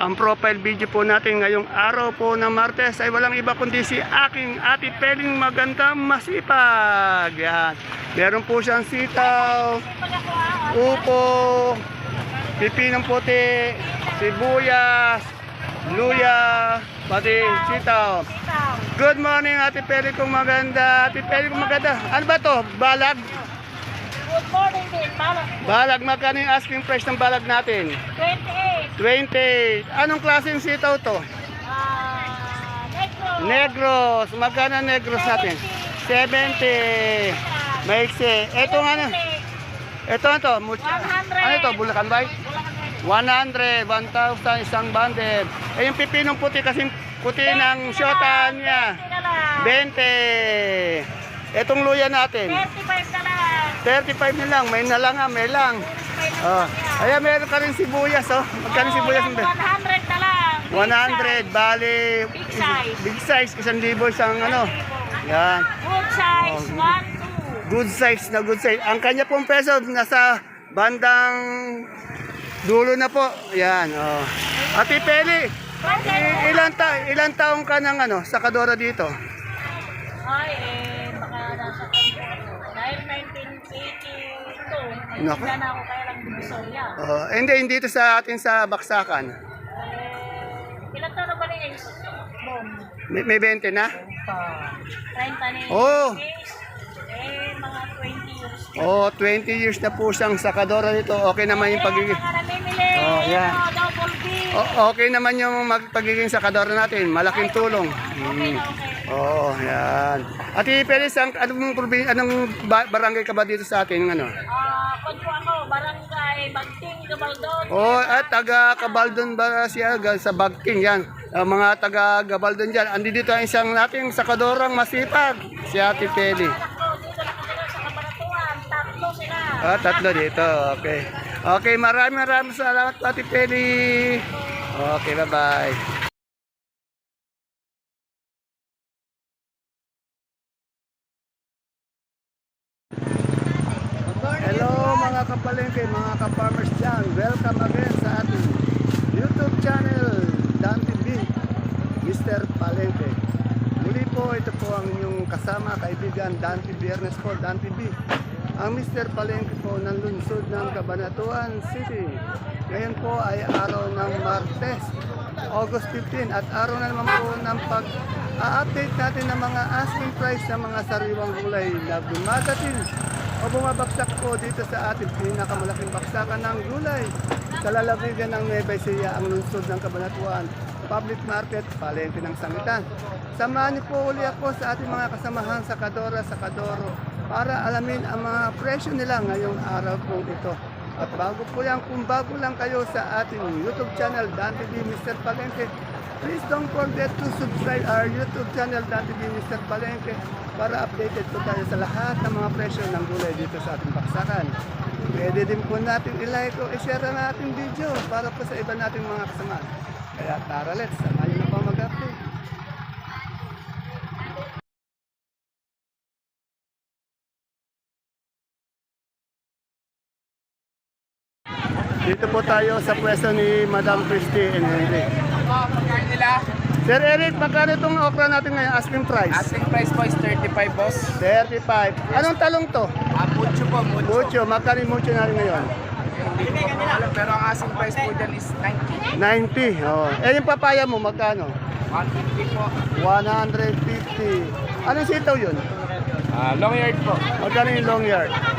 Ang profile video po natin ngayong araw po ng Martes ay walang iba kundi si aking ati Peling magandang masipag. Yan. Meron po siyang sitaw, upo, pipinong puti, sibuyas, luya, pati sitaw. Good morning Ate Peli kong maganda. Ate Peli kong maganda. Ano ba to? Balag? Good morning din, Balak. Balag, magkano yung asking price ng balag natin? 28. 20. Anong klaseng sitaw to? Ah, Negro. Negros. Magkano negros natin? 70. Maiksi. Ito nga na. Ito to? Much- 100. Ano ito? Bulacan White? 100. 1,000 isang bundle. Eh yung pipinong puti kasing puti ng syota niya. 20. Etong luya natin. 35 na lang. 35 na lang. May nalanga, may lang. Oh. Ayan, meron ka rin sibuyas, oh. Magkano sibuyas? yan, mo? 100 na lang. 100, bali. Big size. Big size, isang libo isang ano. Yan. Good size, Oh. 1, 2. Good size na good size. Ang kanya pong peso nasa bandang dulo na po. Yan, oh. Ate Peli, ilan, ta ilan taong ka ng ano, sa Kadora dito? Ay, eh, 1982, Nako. nagtinda na ako kaya lang divisoria. Oh, hindi, hindi ito sa atin sa Baksakan. Eh, ilan taon na ba ni Ace? Bom. May, may 20 na? 30 ni Oh. Ace. Eh, mga 20 years. Oh, 20 years na po siyang sa Kadora dito. Okay naman yung pagiging... Oh, yeah. Ano. O- okay naman yung mag- pagiging sa Kadora natin. Malaking tulong. Okay na, okay. Oo, yan. Ate Pelis, ang, anong, anong ba- barangay ka ba dito sa atin? Ano? Ah, uh, po ako, barangay, Bagting, Gabaldon. Oh, at taga Kabaldon ba siya sa Bagting yan. Ang mga taga Gabaldon dyan. Andi dito ang isang nating sakadorang masipag, si Ate Peli. Ah, tatlo dito. Okay. Okay, maraming maraming salamat Ate Peli. Okay, bye-bye. Kapalengke, mga ka-farmers dyan. Welcome again sa ating YouTube channel, Dan TV, Mr. Palengke. Muli po, ito po ang inyong kasama, kaibigan, Dan TV Ernest po, Dan TV. Ang Mr. Palengke po ng lungsod ng Cabanatuan City. Ngayon po ay araw ng Martes, August 15 at araw na naman po ng pag update natin ng mga asking price ng mga sariwang gulay na dumadating o bumabagsak po dito sa ating pinakamalaking baksakan ng gulay sa lalawigan ng Nueva Ecija, ang lungsod ng Cabanatuan Public Market, Palengke ng Sangitan. Samahan niyo po uli ako sa ating mga kasamahan sa Kadora, sa Kadoro para alamin ang mga presyo nila ngayong araw po ito. At bago po yan, kung bago lang kayo sa ating YouTube channel, Dan TV Mr. Palengke, please don't forget to subscribe our YouTube channel, Dan TV Mr. Palengke, para updated po tayo sa lahat ng mga presyo ng gulay dito sa ating baksakan. Pwede din po natin i-like o i-share ang ating video para po sa iba nating mga kasama. Kaya tara let's, samayin na po mag-update. Dito po tayo sa pwesto ni Madam Christie and Henry. Pagkain nila, Sir Eric, magkano itong okra natin ngayon? Asking price? asking price po is 35 boss. 35. Anong talong to? Ah, mucho po, mucho. Mucho. Magkano yung mucho natin ngayon? Hindi ko po alam, pero ang asking price po dyan is 90. 90. Oh. Eh, yung papaya mo, magkano? 150 po. 150. Anong sitaw yun? Ah, long yard po. Magkano yung long yard? Ah,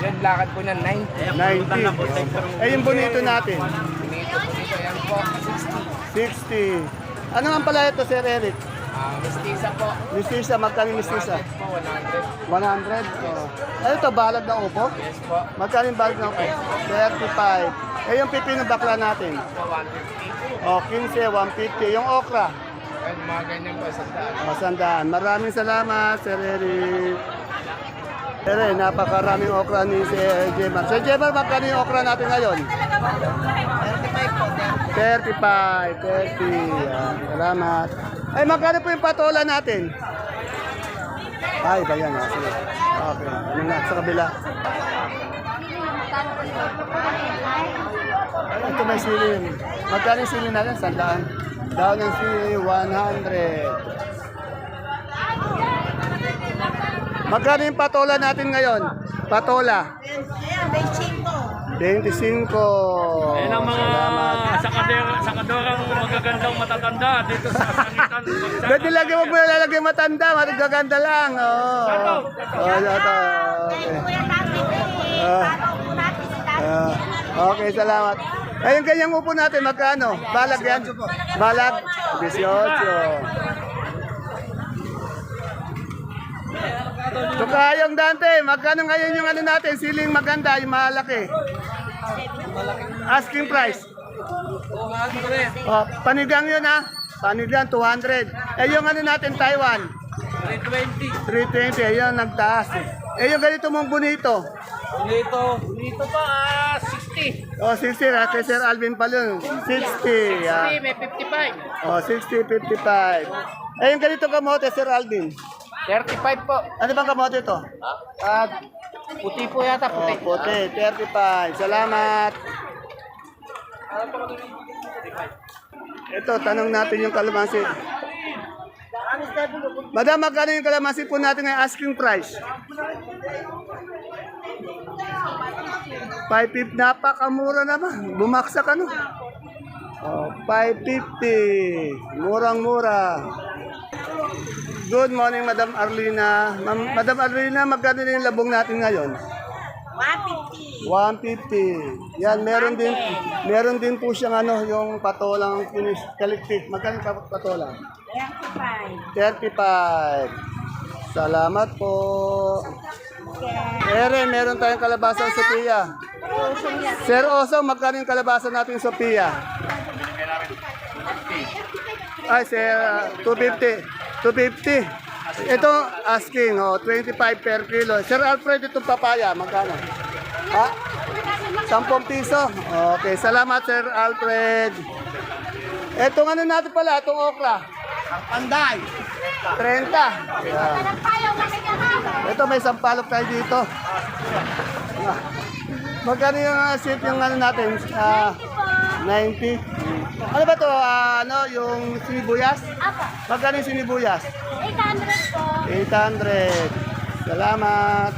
yan, lakad po niyan 90. 90. Eh, yung bonito natin? Pinito po dito, yan po, 60. 60. Ano ang palaya to, Sir Eric? Ah, mestiza po. Mistisa, magkano mistisa? 100 po, 100. 100. Oh. Ano to, balag na upo? Yes po. Magkano balag na upo? 35. Eh, yung pipino bakla natin? Po, 150. Oh, 15, 150. Yung okra? Yan, mga ganyan po, sandaan. Maraming salamat, Sir Eric. Sir, eh, napakaraming okra ni Sir Jemar. Sir Jemar, magkano yung okra natin ngayon? 35 po, 35, 30. Yan, salamat. Ay, magkano po yung patola natin? Ay, ba yan? ah, Sige. Okay. Ano na, sa kabila. Ito may sili. Magkano yung sili natin? Sandaan. Daw ng sili, 100. Magkano yung patola natin ngayon? Patola. 25. Yan ang mga Salamat. Sakador, sakadorang magagandang matatanda dito sa sangitan. Pwede lagi mo lalagay matanda, magaganda lang. Oo. Oh. Oh, ito. Okay. Okay, salamat. Ay, yung ganyang upo natin, magkano? Balag yan? Balag? 18. Tukayong Dante, magkano ngayon yung ano natin, siling maganda, yung malaki? Asking price? Oh, panigang yun ha? Panigang, 200. Eh, yung ano natin, Taiwan? 320. 320, ayun, nagtaas. Eh, Eh, yung ganito mong bonito? Dito, dito pa, ah, 60. Oh, 60 ha, kay Sir Alvin pa yun. 60. ah. may 55. Oh, 60, 55. Eh, yung ganito kamote, Sir Alvin. 35 po. Ano bang kamote ito? Ah, puti po yata, Oh, puti, 35. Salamat. Ito, tanong natin yung kalamansi. Madam, magkano yung kalamansi po natin ngayon asking price? 550, napakamura naman. Bumaksak ano? Oh, 550. Murang-mura. Good morning, Madam Arlina. Ma'am- Madam Arlina, magkano na yung labong natin ngayon? 150. Yan, meron din meron din po siyang ano, yung patolang finish collective. Magkano yung pa- patolang? 35. Salamat po. Ere, meron tayong kalabasa sa Sophia. Sir Oso, magkano yung kalabasa natin Sophia? Ay, sir, ah, 250. 250. Ito, asking, oh, 25 per kilo. Sir Alfred, itong papaya, magkano? Ha? 10 piso. Okay, salamat Sir Alfred. Etong ano natin pala, itong okra. Panday. 30. Yan. Ito may sampalok tayo dito. Magkano yung uh, seat yung ano natin? Ah, 90. Ano ba to? Ah, ano, yung sinibuyas? Apo, Magkano yung sinibuyas? 800 po. 800. Salamat.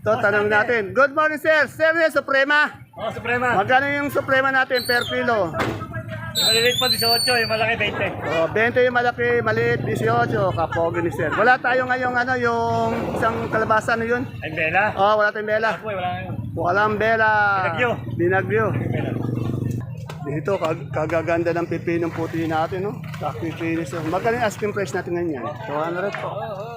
Ito, tanong natin. Good morning, sir. Sir, yung Suprema. Oh, Suprema. Magkano yung Suprema natin per kilo? Maliliit po 18, yung malaki 20. Oh, 20 yung malaki, maliit, 18. Kapogi ni sir. Wala tayo ngayong ano, yung isang kalabasa na yun. Ay, Bella. Oh, wala tayong bela. Uy, wala nga bela. Binagyo. Binagyo. Dito, kag kagaganda ng pipinong puti natin, no? Kapipinis. Magkano yung asking price natin ngayon? 200 po.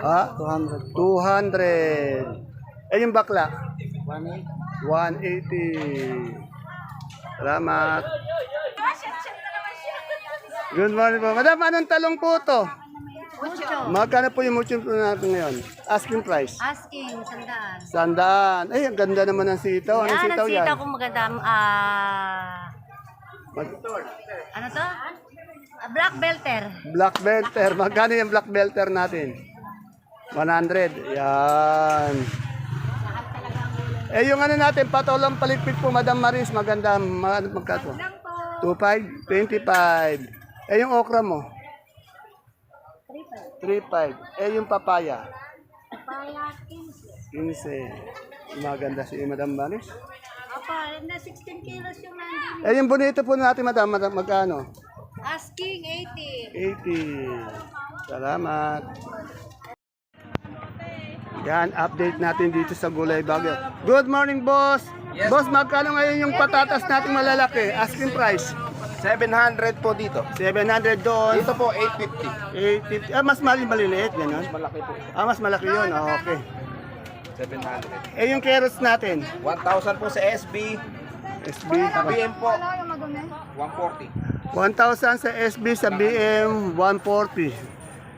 Ha? 200. 200. Eh, yung bakla? 180. 180. Salamat. Good morning po. Madam, anong talong po to? Magkano po yung mucho po natin ngayon? Asking price? Asking, sandaan. Sandaan. Ay, ang ganda naman ng sitaw. Anong Yan, ang sitaw yan? sitaw kong maganda. Ah, Mag- ano to? Ah, black belter. Black belter. Magkano yung black belter natin? 100. Yan. Eh, yung ano natin, patolang palikpik po, Madam Maris, maganda. Mag ano magkato? 25, 25. Eh, yung okra mo? 35. Eh, yung papaya? Papaya 15. Maganda si Madam Maris. Apa, na 16 kilos yung nandun. Eh, yung bonito po natin, Madam, Madam magkano? Asking, 80. 80. Salamat. Yan, update natin dito sa Gulay Bagyo. Good morning, boss. Boss, magkano ngayon yung patatas natin malalaki? Asking price. 700 po dito. 700 doon. Dito po 850. 850. Ah, mas mali maliliit, gano'n? Malaki po. Ah, mas malaki yun. Ah, okay. 700. Eh, yung carrots natin. 1,000 po sa SB. SB. Sa BM po. 140. 1,000 sa SB, sa BM, 140.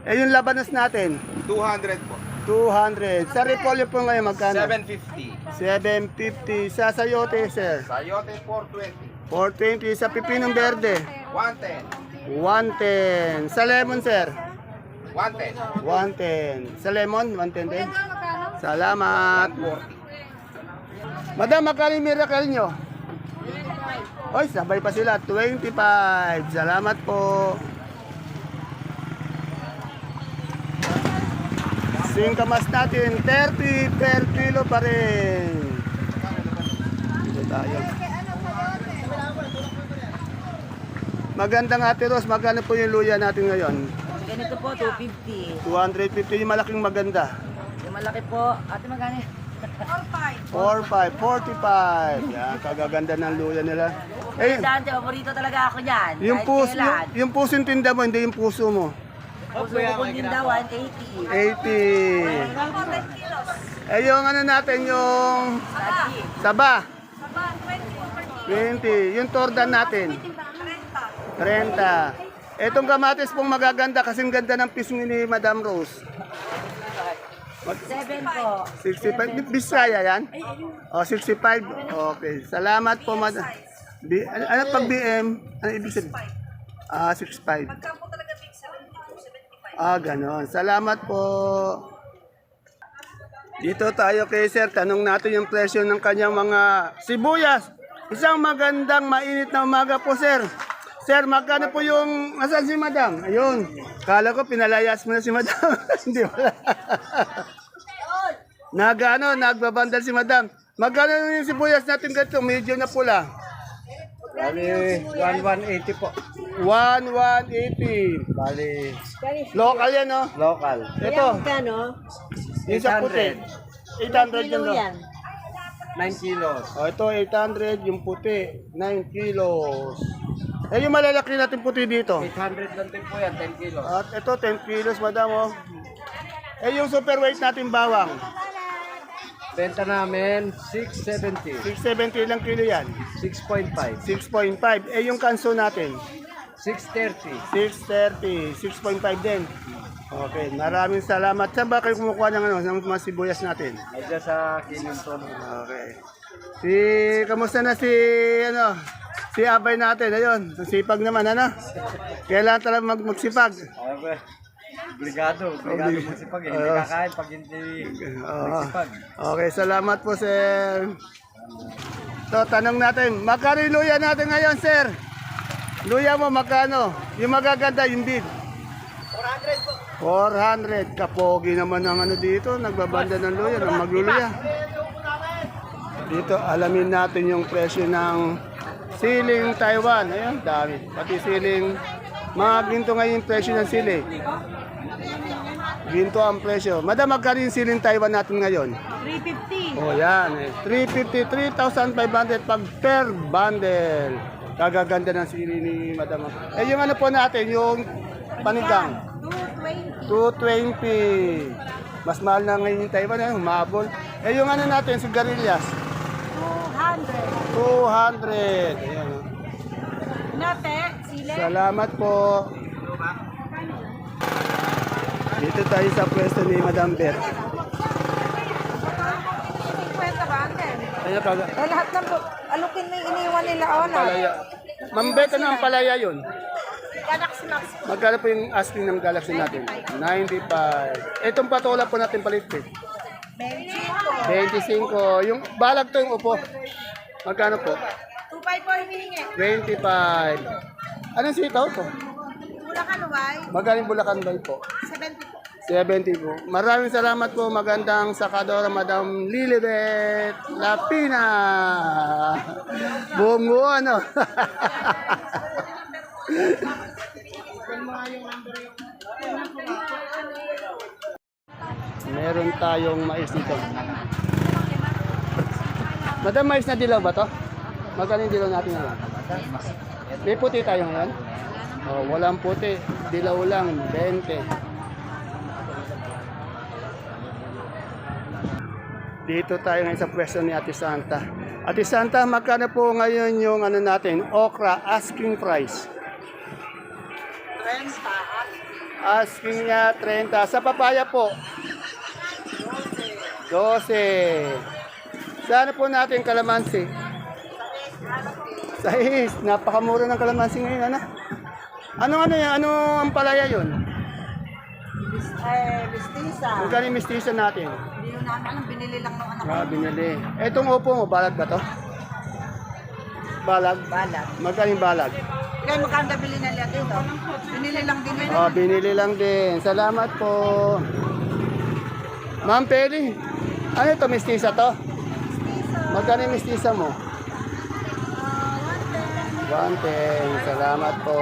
Eh, yung labanos natin, 200 po. 200. Sa repolyo po ngayon, magkano? 750. 750. Sa sayote, sir. Sayote 420. 420 sa pipinong verde. 110. 110. Sa lemon, sir. 110. 110. Sa lemon, 110 din. Salamat. 140. Madam, magkano yung miracle nyo? Oy, sabay pa sila. 25. Salamat po. Singkamas natin, 30 per kilo pa rin. Dito tayo. Magandang ate Ros, magkano po yung luya natin ngayon? Ganito po, 250. 250 yung malaking maganda. Yung malaki po, ate magani. 45, 45. Yan, kagaganda ng luya nila. Eh, Dante, paborito talaga ako dyan. yung puso, yung, yung puso yung tinda mo, hindi yung puso mo. Puso ko kung din daw, 180. 80. Eh, yung ano natin, yung Lagi. saba. 20. Yung tordan natin. 30. Etong kamatis pong magaganda kasing ganda ng pisngi ni Madam Rose. 7 po. 65. Bisaya yan? O, 65. Okay. Salamat po, Madam. B, ano, ano pag BM? Ano ibig sabihin? Ah, 65. Ah, ganon. Salamat po. Dito tayo kay Sir. Tanong natin yung presyo ng kanyang mga sibuyas. Isang magandang mainit na umaga po, Sir. Sir, magkano po yung... Asan si Madam? Ayun. Kala ko pinalayas mo na si Madam. Hindi wala. Nagano, nagbabandal si Madam. Magkano yung sibuyas natin ganito? Medyo na pula. Bali, 1180 po. 1,180. Bali, Local yan, no? local. Ito. Yung sa puti. 800 yan, no? 9 kilos. O, ito, 800. Yung puti, 9 kilos. Eh, yung malalaki natin puti dito. 800 lang din po yan, 10 kilos. At ito, 10 kilos, madam, oh. Eh, yung super weight natin bawang. Benta namin, 670. 670 lang kilo yan. 6.5. 6.5. Eh, yung kanso natin. 630, 630. 6.5 din. Okay, maraming salamat. Saan ba kayo kumukuha ng, ano, ng mga sibuyas natin? Medyo sa Kininton. Okay. Si, kamusta na si, ano, si Abay natin, ayun, sipag naman, ano? Kailangan talaga mag magsipag. Okay. Obligado, obligado Oblig- magsipag eh. Hindi Oo. kakain pag hindi Oo. magsipag. Okay, salamat po, sir. So, tanong natin, magkano yung luya natin ngayon, sir? Luya mo, magkano? Yung magaganda, yung big. 400 po. 400. Kapogi naman ang ano dito, nagbabanda ng luya, ng magluluya. Dito, alamin natin yung presyo ng siling Taiwan. Ayun, dami. Pati siling, mga ginto ngayon yung presyo ng sili. Ginto ang presyo. Madam, magkano yung siling Taiwan natin ngayon? 350. Oh, yan. Eh. 350, 3,500 pag per bundle. Kagaganda ng sili ni Madam. Eh, yung ano po natin, yung panigang. 220. 220. Mas mahal na ngayon yung Taiwan, eh, humabol. Eh, yung ano natin, sigarilyas. 200. 200. Ayan. oh. Nate, sile. Salamat po. Dito tayo sa pwesto ni Madam Beth. 50 ba? Ayan. Eh, lahat ng alukin na yung iniwan nila, oh, na. Palaya. Ma'am Beth, ano ang palaya yun? Galaxy Max. Magkano po yung asking ng Galaxy natin? 95. Itong patola po natin palitpit. 25. Yung balag to yung upo. Magkano po? 25 po hinihingi. 25. Anong sitaw to? Bulacan, Uway. Magkano yung Bulacan Bay po? 70 po. 70 po. Maraming salamat po. Magandang sakadora, Madam Lilibet Lapina. Buong buo, ano? Meron tayong mais dito. Madam, mais na dilaw ba to? Magkano dilaw natin ngayon? May puti tayo ngayon? Oh, walang puti. Dilaw lang, 20. Dito tayo ngayon sa pwesto ni Ate Santa. Ate Santa, magkano po ngayon yung ano natin, okra asking price? Asking niya 30. Sa papaya po? 12. Sa ano po natin kalamansi? Sais. Napakamura ng kalamansi ngayon, ano? Ano ano yan? Ano ang palaya yun? Eh, Mistisa. Magkano yung mestiza natin? Hindi nyo namin alam, binili lang ng anak ko. Ah, binili. Etong upo mo, balag ba to? Balag? Balag. Magkano yung balag? Kaya magkanda bili nila dito. Binili lang din yun. Oh, binili lang din. Salamat po. Ma'am Peli, ano ito, mestiza to? Magkano yung mestiza mo? 110. Salamat po.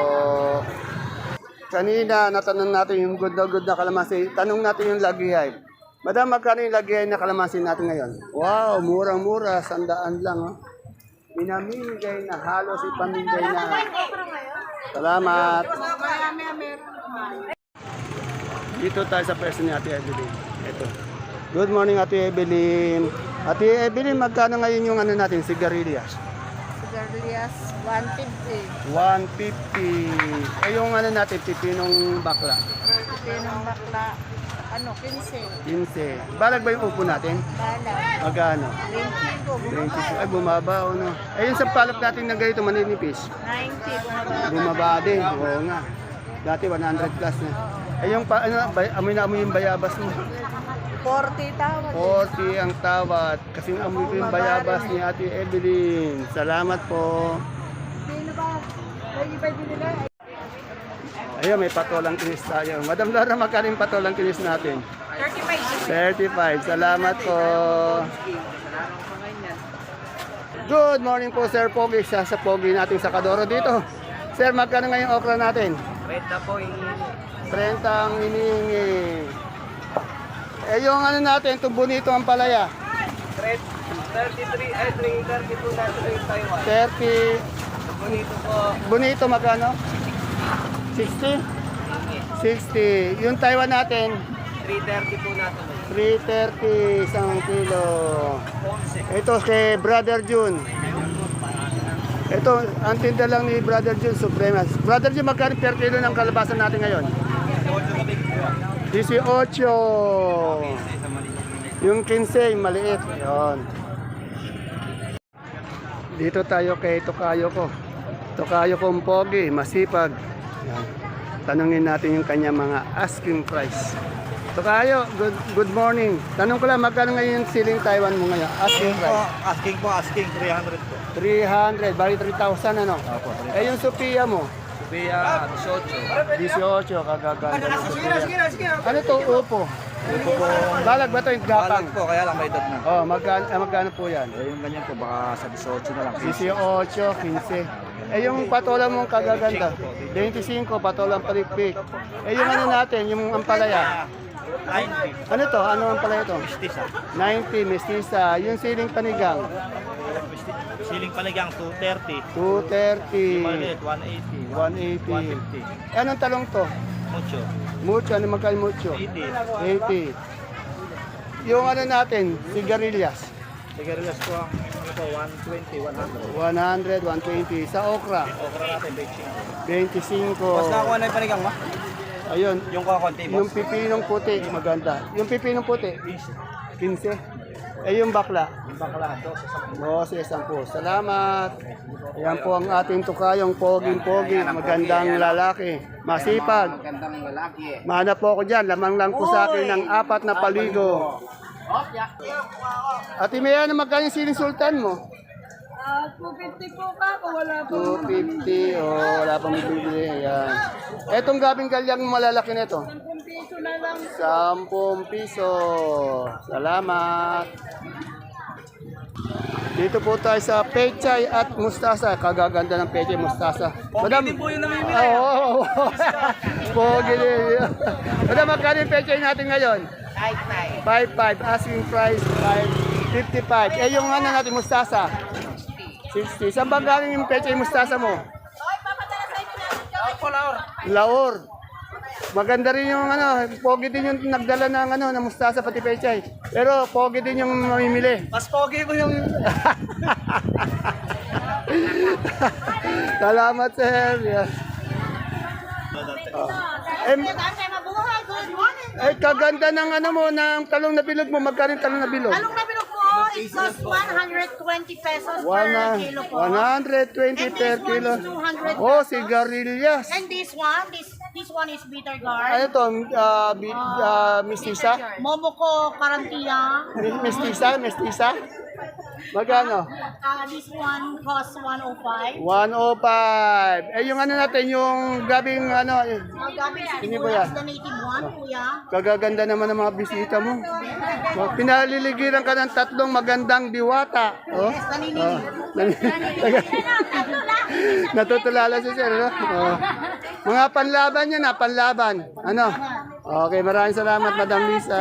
Kanina, natanong natin yung good na good na kalamansi. Tanong natin yung lagiyay. Madam, magkano yung lagiyay na kalamansi natin ngayon? Wow, murang-mura. Sandaan lang. Oh. Pinamimigay na halos ipamigay na. Salamat. Dito tayo sa person ni Ate Evelyn. Ito. Good morning Ate Evelyn. Ate Evelyn, magkano ngayon yung ano natin, sigarilyas? Sigarilyas, 150. 150. Eh yung ano natin, pipinong bakla. Pinong bakla, ano, 15. 15. Balag ba yung upo natin? Balag. Magkano? 25. 22. Ay, bumaba o no? Eh yung sa palap natin na ganito, maninipis. 90. bumaba. Bumaba din. Oo nga. Dati 100 plus na. Eh yung pa, ano, bay, amoy na amoy yung bayabas mo. 40 tawad. 40 ang tawad. Kasi amoy ko yung bayabas ni Ate Evelyn. Salamat po. Sino ba? Iba din nila. Ayun, may patolang kinis tayo. Madam Laura, magkano yung patolang kinis natin? 35. 35. Salamat po. Good morning po, Sir Pogi. Siya sa Pogi nating sa Kadoro dito. Sir, magkano ngayong okra natin? Renta po yung 30 ang hinihingi. Eh, yung ano natin, itong bonito ang palaya. 33, ay 330 po natin yung Taiwan. 30. Bonito po, Bonito, magkano? 60? 60. Yung Taiwan natin, 330 po natin. 330 isang kilo. Ito kay Brother June. Ito, ang tinda lang ni Brother June, Supremas. Brother June, magkano per kilo ng kalabasan natin ngayon? 18. Yung 15, yung maliit. Yun. Dito tayo kay Tokayo ko. Tokayo kong pogi, masipag. Yan. Tanungin natin yung kanya mga asking price. Tokayo, good, good morning. Tanong ko lang, magkano ngayon yung siling Taiwan mo ngayon? Asking price. asking po, asking 300 po. 300, bali 3,000 ano? Eh yung Sophia mo? Sophia, 18. 18, kagaganda ng Sophia. Ano to, upo? Upo po. Balag ba to yung gapang? po, kaya lang may dot na. Oh, magkano, ah, magkano po yan? Eh, yung ganyan po, baka sa 18 na lang. 18, 15. Eh yung patola mong kagaganda, 25, patolang palikpik. Eh yung ano natin, yung ampalaya. 90. Ano to? Ano ampalaya to? Mistisa. 90, mestiza. Yung siling panigang, Siling palagang 230. 230, Maliit, 180. 180. Eh, anong talong to? Mucho. Mucho, ano magkano mucho? 80. 80. Yung ano natin, sigarilyas, Sigarilyas po ang ito, 120, 100. 100, 120. Sa okra, Okra natin, 25. 25. na yung panigang mo? Ayun, Yung kakonti yung pipinong puti, maganda. Yung pipinong puti, 15. Eh yung bakla, Yung bakla, 12 sa 12, 10. Salamat. Ayan po ang ating tukayong poging-pogi, magandang lalaki, masipag. Magandang lalaki. Mahanap po ako dyan, lamang lang po sa akin ng apat na paligo. Ate Mea, na magkano yung siling sultan mo? Ah, 250 po ka, kung wala po. 250, oh, wala pang bibili. Ayan. Etong gabing galyang malalaki nito. 10 piso na lang. 10 piso. Salamat. Dito po tayo sa pechay at mustasa. Kagaganda ng pechay mustasa. Madam, po yung namimili. Oo. Pogi din. Madam, magkano yung pechay natin ngayon? 5.5. Asking price 5.55. Eh yung ano natin mustasa? 60. Saan ba galing yung pechay mustasa mo? Laor. Maganda rin yung ano, pogi din yung nagdala ng ano, ng mustasa pati pechay. Pero pogi din yung mamimili. Mas pogi po yung... Salamat, sir. Yeah. Oh. Eh, eh, kaganda ng ano mo, ng talong na bilog mo. Magkano yung talong na bilog? Talong na bilog po, it costs 120 pesos per kilo po. 120 And per this one kilo. is 200 Oh, pesos. sigarilyas. And this one, this This one is bitter gourd. Ano to? Uh, bi, uh, mistisa? Momoko Karantia. Mi- Mistisa? Mistisa? Magkano? Uh, this one costs 105. 105. Eh, yung ano natin, yung gabing ano, eh, Ang gabi Hindi siguro ko yan. native one, kuya. kagaganda naman ng mga bisita mo. Pinaliligiran ka ng tatlong magandang diwata. Oh. Yes, nanininig. Natutulala si sir, no? Oh. Mga panlaban yan na, panlaban. Ano? Okay, maraming salamat, Madam Lisa.